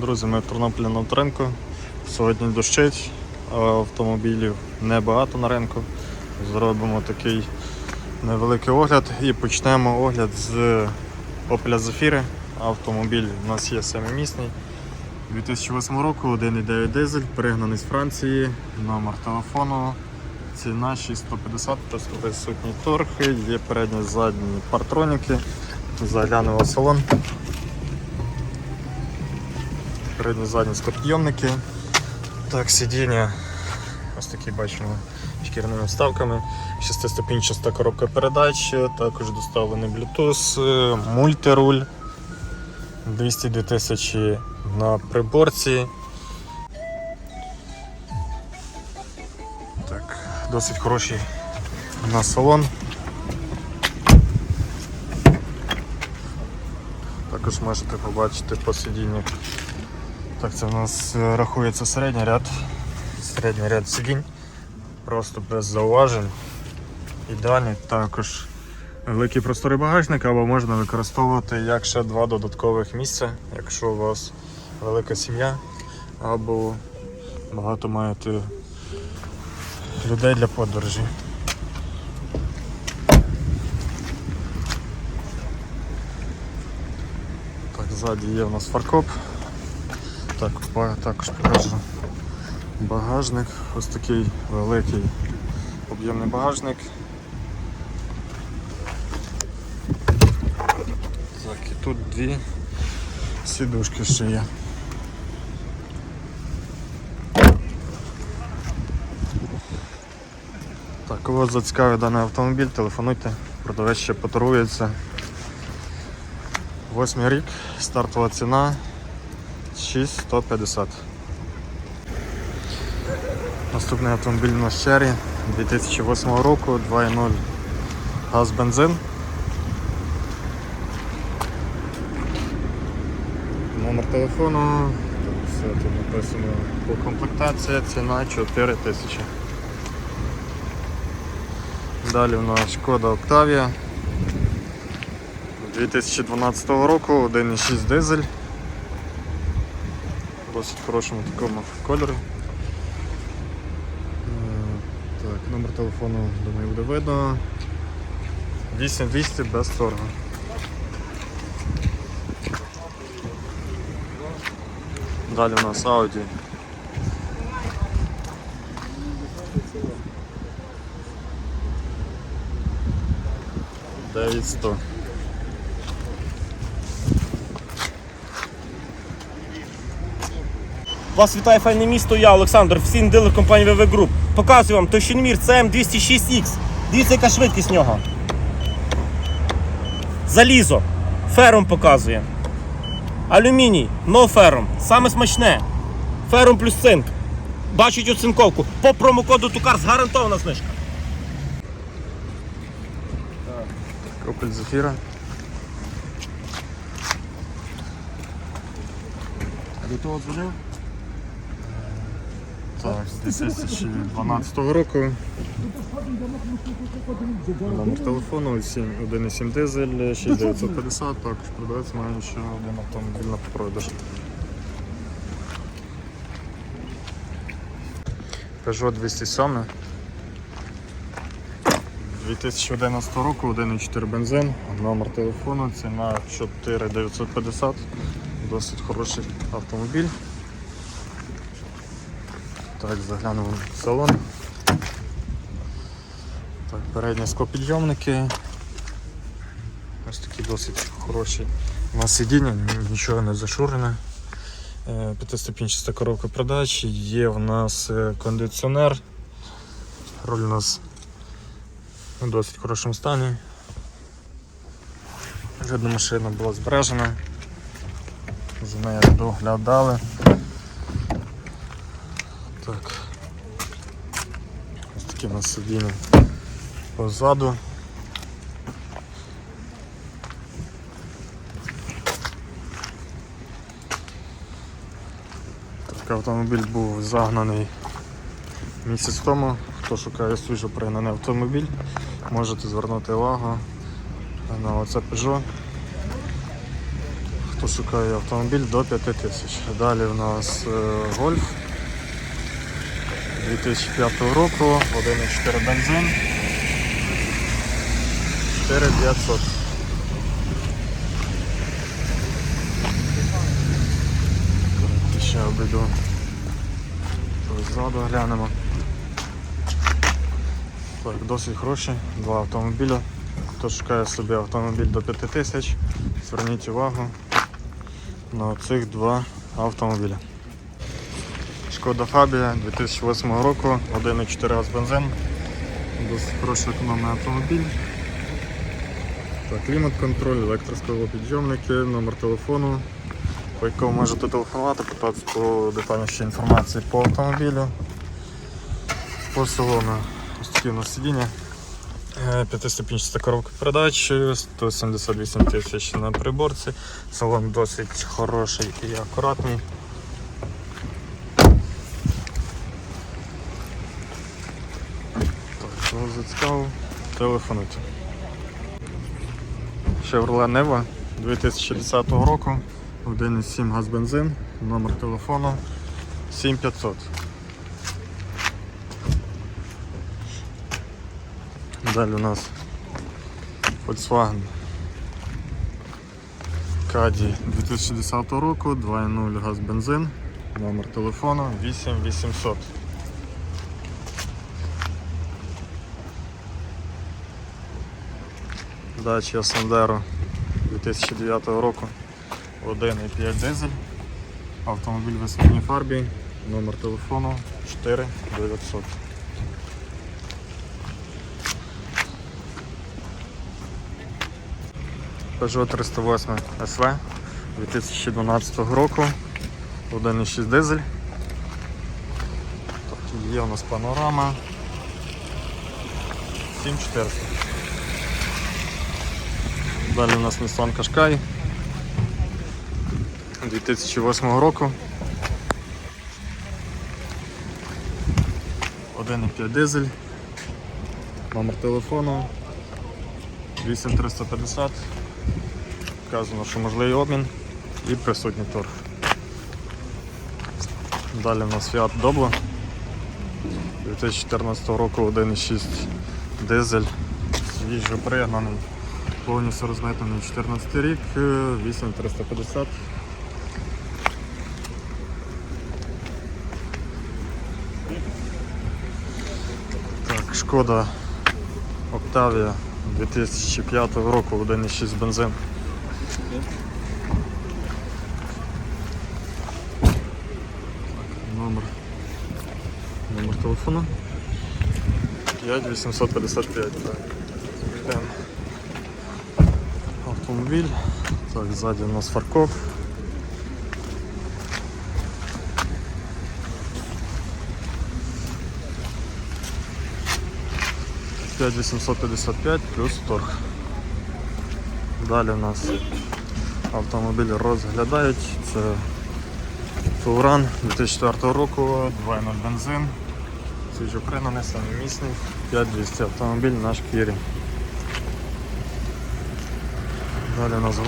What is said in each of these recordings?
Друзі, ми в Тернополі на авторинку. Сьогодні дощить, автомобілів небагато на ринку. Зробимо такий невеликий огляд і почнемо огляд з Opel Zafira. Автомобіль у нас є семимісний. 2008 року 1,9 дизель, пригнаний з Франції, номер телефону, ціна 6150, присутні торги, є передні задні партроніки, заглянемо в салон. Передні задні склопідйомники. Так, сидіння ось такі бачимо шкірними вставками. Шестиступінчаста коробка передач, також доставлений Bluetooth, е, мультируль. 202 тисячі на приборці. Так, досить хороший на салон. Також можете побачити по сидінню. Так, це в нас е, рахується середній ряд. Середній ряд сидінь. Просто без зауважень. Ідеальний також великий просторий багажник, або можна використовувати як ще два додаткових місця, якщо у вас велика сім'я, або багато маєте людей для подорожі. Так, ззаді є у нас фаркоп. Так, також покажу багажник. Ось такий великий об'ємний багажник. Так, і тут дві сідушки ще є. Так, кого зацікавить даний автомобіль, телефонуйте, продавець ще поторується. Восьмий рік, стартова ціна 6150. Наступний автомобіль на Cherry 2008 року, 2.0 газ бензин. Номер телефону, так, все тут написано по комплектації, ціна 4 тисячі. Далі у нас шкода Octavia 2012 року, 1.6 дизель. Досить хорошому такому кольорі. Е, Так, номер телефону, думаю, буде видно. 8200 без торгу. Далі у нас Audi. Дев'ять сто. Вас вітає файне місто, я Олександр, офіційний дилер компанії VV Group. Показую вам товщиномір CM206X. Дивіться, яка швидкість нього. Залізо. Ферум показує. Алюміній, но ферум. Саме смачне. Ферум плюс цинк. Бачить оцинковку. По промокоду Тукар гарантована знижка. Opel Zafira. До того дзвонив? Так, з 2012 року. Номер телефону 1,7 дизель 6950, також продавець має ще один автомобіль на продаж. Peugeot 207 2011 року, 1,4 бензин, номер телефону, ціна 4950, досить хороший автомобіль. Так, заглянемо в салон. Так, передні склопідйомники. Ось такі досить хороші. У нас сидіння, нічого не зашурене. Е, П'ятиступінчаста коробка передач, є в нас е, кондиціонер. Руль у нас в досить хорошому стані. Жодна машина була збережена. За нею доглядали. Так. Такі нас сидіння позаду. Так, автомобіль був загнаний місяць тому. Хто шукає свіжо пригнаний автомобіль, можете звернути увагу на оце Peugeot. Хто шукає автомобіль до 5 тисяч. Далі в нас е, Гольф 2005 року, 1,4 бензин. 4900. Ще обійду. Ззаду глянемо. Так, досить хороші, два автомобіля. Хто шукає собі автомобіль до 5 тисяч, зверніть увагу на цих два автомобіля. Шкода Фабія 2008 року, 1,4 газ бензин. Досить хороший економний автомобіль. Клімат-контроль, електросковопідйомники, номер телефону, по якому можете телефонувати, питати по детальнішій інформації по автомобілю. По салону ось такі у нас сидіння. Е, П'ятиступінчаста коробка передач, 178 тисяч на приборці. Салон досить хороший і акуратний. Зацікавив, телефонуйте. Chevrolet Neva 2010 року, 1,7 газ бензин, номер телефону 7500. Далі у нас Volkswagen Caddy 2010 року, 2.0 газ бензин, номер телефону 8800. Дача Sandero 2009 року, 1,5 дизель, автомобіль в високій фарбі, номер телефону 4900. Peugeot 308 SV 2012 року, 1,6 дизель. Є у нас панорама 7400. Далі у нас Nissan Qashqai 2008 року. 1,5 дизель. Номер телефону 8350. Вказано, що можливий обмін і присутній торг. Далі у нас Fiat Doblo 2014 року 1,6 дизель, свіжо пригнаний, повністю розмитаний 14 рік, е, 8350. Так, шкода Octavia 2005 року 1,6 бензин. Номер. Номер телефону. 5855. Так. Автомобіль. Так, ззаді у нас фаркоп. П'ять 855 плюс торг. Далі у нас автомобіль розглядають. Це Тауран 2004 року, 2.0 бензин. Свіжо пригнаний, самомісний, 5200 автомобіль на шкірі. Далі у нас. Е,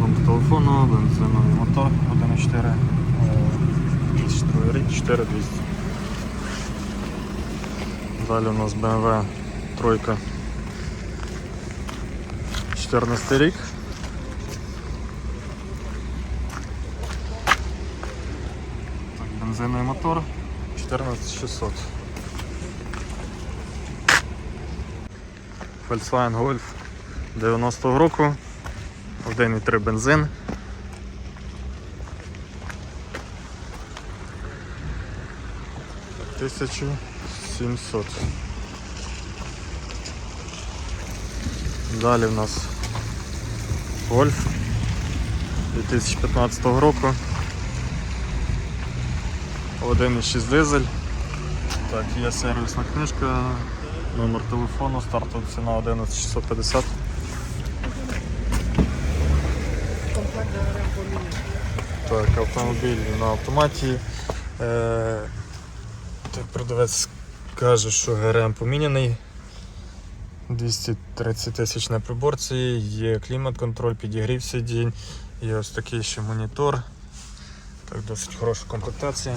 Номер телефону, бензиновий мотор 1.4, е, 2002 рік, 4200. Далі у нас BMW тройка 14 рік. Так, бензиновий мотор 14600. Volkswagen Golf 90-го року. 1,3 бензин. Тисячу сімсот. Далі в нас Гольф 2015 року. 1,6 дизель. Так, є сервісна книжка, номер телефону, стартова ціна 11650. Так, автомобіль на автоматі. Е, так, продавець Каже, що ГРМ поміняний. 230 тисяч на приборці, є клімат-контроль, підігрів сидінь, є ось такий ще монітор. Так, досить хороша комплектація.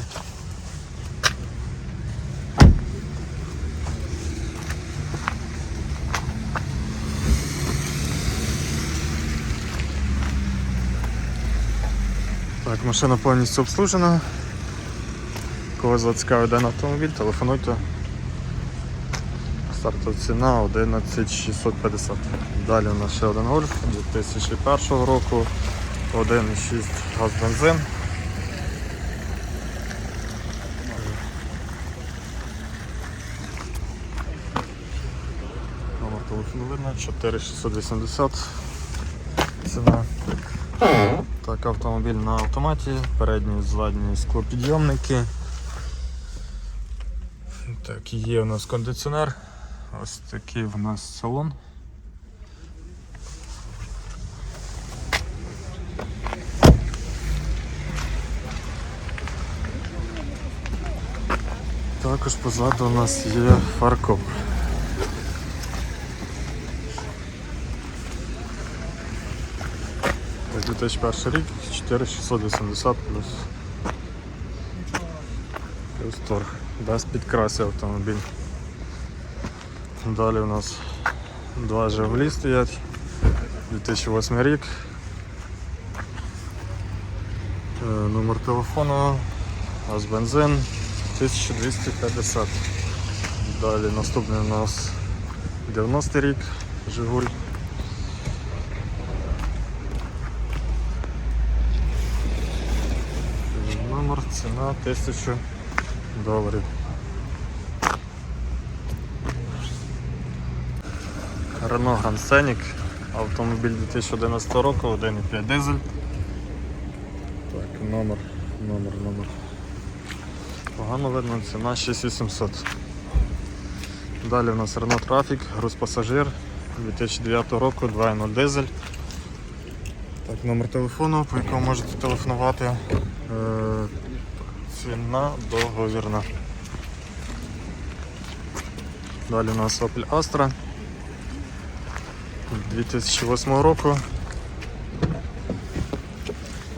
Так, машина повністю обслужена. Кого зацікавить даний автомобіль, телефонуйте. Стартова ціна 11650. Далі у нас ще один гольф 2001 року, 1,6 газ бензин. Номер телефону видно 4680 ціна. Так, автомобіль на автоматі, передні задні склопідйомники. Так, є у нас кондиціонер. Ось такий в нас салон. Також позаду у нас є фаркоп. Ось 2001 рік, 4680 плюс. Плюс торг. Без підкрасів автомобіль. Далі у нас два Жигулі стоять. 2008 рік. Е, Номер телефону, газ бензин 1250. Далі наступний у нас 90 рік Жигуль. Номер, ціна 1000 доларів. Renault Grand Scenic, автомобіль 2011 року, 1,5 дизель. Так, номер, номер, номер. Погано видно, ціна 6800. Далі у нас Renault Traffic, груз пасажир 2009 року, 2.0 дизель. Так, номер телефону, по якому можете телефонувати. Ціна договірна. Далі у нас Opel Astra 2008 року.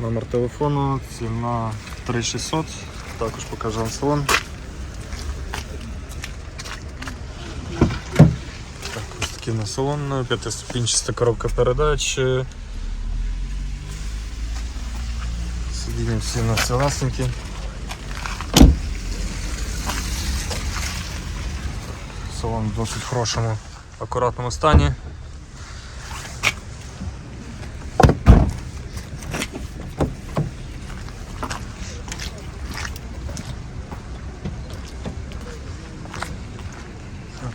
Номер телефону, ціна 3600, також покажу вам салон. Так, ось такий на салон, п'ятиступінчаста коробка передач. Сидіння всі на цілесенькі. Салон в досить хорошому, акуратному стані.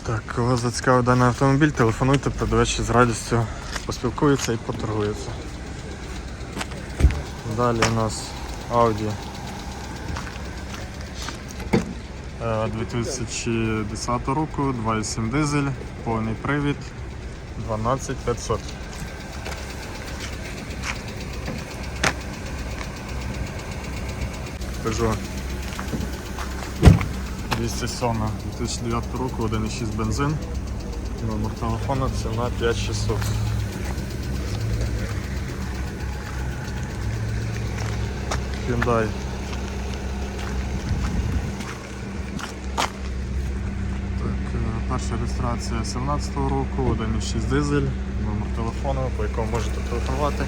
Так, кого зацікавив даний автомобіль, телефонуйте, продавець з радістю поспілкується і поторгується. Далі у нас Audi е, 2010 року, 2.7 дизель, повний привід, 12500. Peugeot 207 2009 року, 1.6 бензин. Номер телефону, ціна 5600. Hyundai. Так, е, перша реєстрація 17 року, 1.6 дизель, номер телефону, по якому можете телефонувати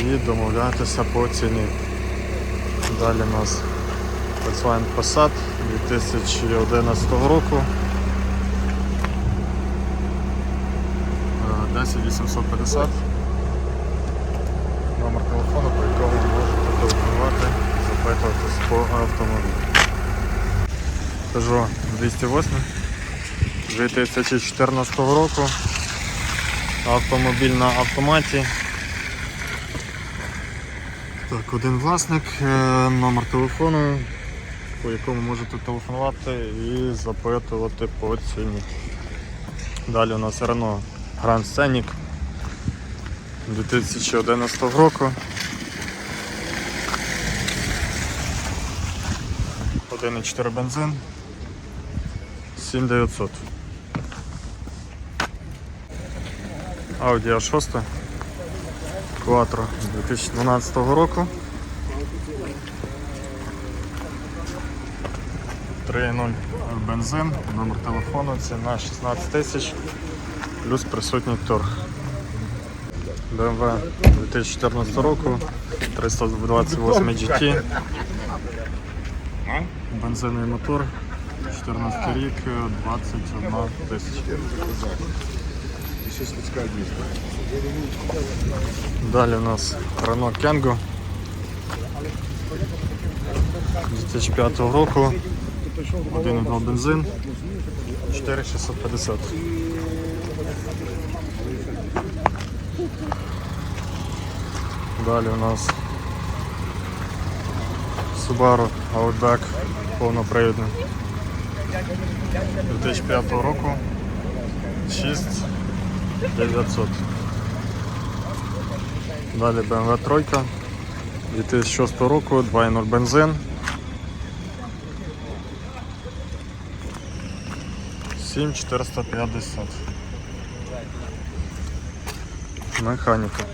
і домовлятися по ціні. Далі у нас Volkswagen Passat 2011 року. Е, 10850. Номер телефону, по якому можете телефонувати, запитуватись по автомобілю. Peugeot 208 2014 року. Автомобіль на автоматі. Так, один власник, е, номер телефону, по якому можете телефонувати і запитувати по ціні. Далі у нас Renault Grand Scenic 2011 року. 1,4 бензин, 7900. Audi A6 Quattro 2012 року. 3.0 бензин, номер телефону, ціна 16 тисяч, плюс присутній торг. BMW 2014 року, 328 GT, бензиновий мотор, 14 рік, 21 тисяча. Далі у нас Renault Kangoo 2005 року, 1,2 бензин, 4650. Далі у нас Subaru Outback повнопривідний 2005 року 6900. Далі BMW 3 2006 року 2.0 бензин. 7450. Механіка.